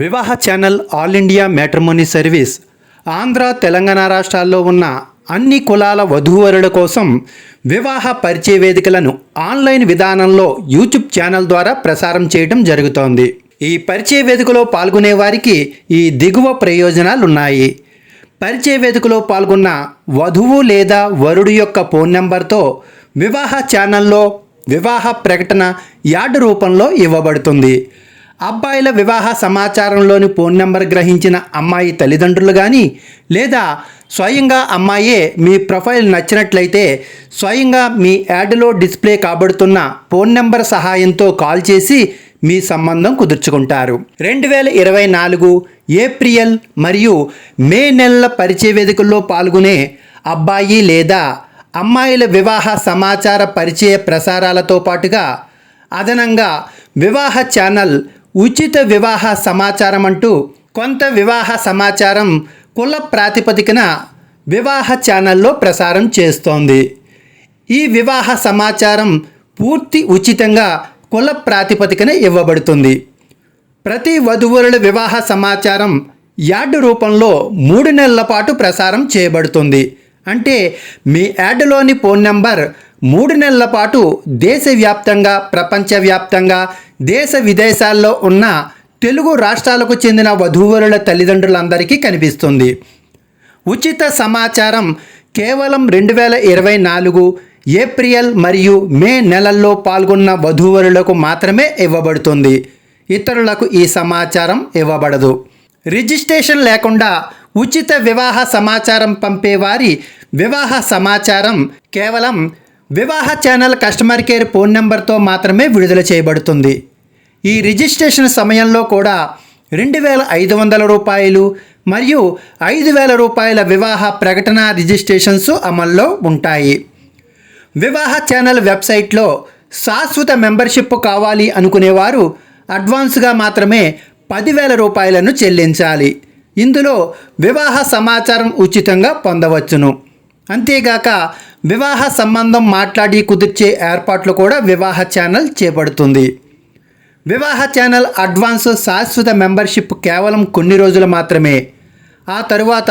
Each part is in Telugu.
వివాహ channel all India matrimony service. Andhra Telangana రాష్ట్రాల్లో ఉన్న అన్ని కులాల వధూవరుల కోసం వివాహ పరిచయ వేదికలను ఆన్లైన్ విధానంలో యూట్యూబ్ ఛానల్ ద్వారా ప్రసారం చేయడం జరుగుతోంది. ఈ పరిచయ వేదికలో పాల్గొనే వారికి ఈ దిగువ ప్రయోజనాలు ఉన్నాయి పరిచయ వేదికలో పాల్గొన్న వధువు లేదా వరుడు యొక్క ఫోన్ నెంబర్తో వివాహ ఛానల్లో వివాహ ప్రకటన యాడ్ రూపంలో ఇవ్వబడుతుంది. అబ్బాయిల వివాహ సమాచారంలోని ఫోన్ నెంబర్ గ్రహించిన అమ్మాయి తల్లిదండ్రులు కానీ లేదా స్వయంగా అమ్మాయే మీ ప్రొఫైల్ నచ్చినట్లయితే స్వయంగా మీ యాడ్లో డిస్ప్లే కాబడుతున్న ఫోన్ నెంబర్ సహాయంతో కాల్ చేసి మీ సంబంధం కుదుర్చుకుంటారు. రెండు వేల ఇరవై నాలుగు ఏప్రిల్ మరియు మే నెలల పరిచయ వేదికల్లో పాల్గొనే అబ్బాయి లేదా అమ్మాయిల వివాహ సమాచార పరిచయ ప్రసారాలతో పాటుగా అదనంగా వివాహ ఛానల్ ఉచిత వివాహ సమాచారం అంటూ కొంత వివాహ సమాచారం కుల ప్రాతిపదికన వివాహ ఛానల్లో ప్రసారం చేస్తోంది. ఈ వివాహ సమాచారం పూర్తి ఉచితంగా కుల ప్రాతిపదికన ఇవ్వబడుతుంది. ప్రతి వధువరుల వివాహ సమాచారం యాడ్ రూపంలో మూడు నెలల పాటు ప్రసారం చేయబడుతుంది. అంటే మీ యాడ్లోని ఫోన్ నెంబర్ మూడు నెలల పాటు దేశవ్యాప్తంగా ప్రపంచవ్యాప్తంగా దేశ విదేశాల్లో ఉన్న తెలుగు రాష్ట్రాలకు చెందిన వధూవరుల తల్లిదండ్రులందరికీ కనిపిస్తుంది. ఉచిత సమాచారం కేవలం రెండు వేల ఇరవై నాలుగు ఏప్రిల్ మరియు మే నెలల్లో పాల్గొన్న వధూవరులకు మాత్రమే ఇవ్వబడుతుంది. ఇతరులకు ఈ సమాచారం ఇవ్వబడదు. రిజిస్ట్రేషన్ లేకుండా ఉచిత వివాహ సమాచారం పంపేవారి వివాహ సమాచారం కేవలం వివాహ ఛానల్ కస్టమర్ కేర్ ఫోన్ నెంబర్తో మాత్రమే విడుదల చేయబడుతుంది. ఈ రిజిస్ట్రేషన్ సమయంలో కూడా రెండు వేల ఐదు వందల రూపాయలు మరియు ఐదు వేల రూపాయల వివాహ ప్రకటన రిజిస్ట్రేషన్స్ అమల్లో ఉంటాయి. వివాహ ఛానల్ వెబ్సైట్లో శాశ్వత మెంబర్షిప్ కావాలి అనుకునేవారు అడ్వాన్స్గా మాత్రమే పదివేల రూపాయలను చెల్లించాలి. ఇందులో వివాహ సమాచారం ఉచితంగా పొందవచ్చును. అంతేగాక వివాహ సంబంధం మాట్లాడి కుదిర్చే ఏర్పాట్లు కూడా వివాహ ఛానల్ చేపడుతుంది. వివాహ ఛానల్ అడ్వాన్స్ శాశ్వత మెంబర్షిప్ కేవలం కొన్ని రోజులు మాత్రమే. ఆ తరువాత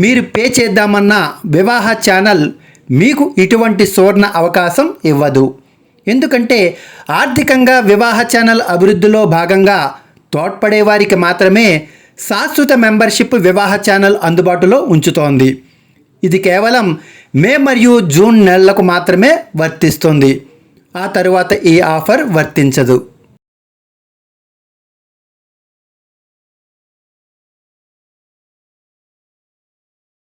మీరు పే చేద్దామన్న వివాహ ఛానల్ మీకు ఇటువంటి సువర్ణ అవకాశం ఇవ్వదు. ఎందుకంటే ఆర్థికంగా వివాహ ఛానల్ అభివృద్ధిలో భాగంగా తోడ్పడే వారికి మాత్రమే శాశ్వత మెంబర్షిప్ వివాహ ఛానల్ అందుబాటులో ఉంచుతోంది. ఇది కేవలం మే మరియు జూన్ నెలలకు మాత్రమే వర్తిస్తుంది. ఆ తరువాత ఈ ఆఫర్ వర్తించదు.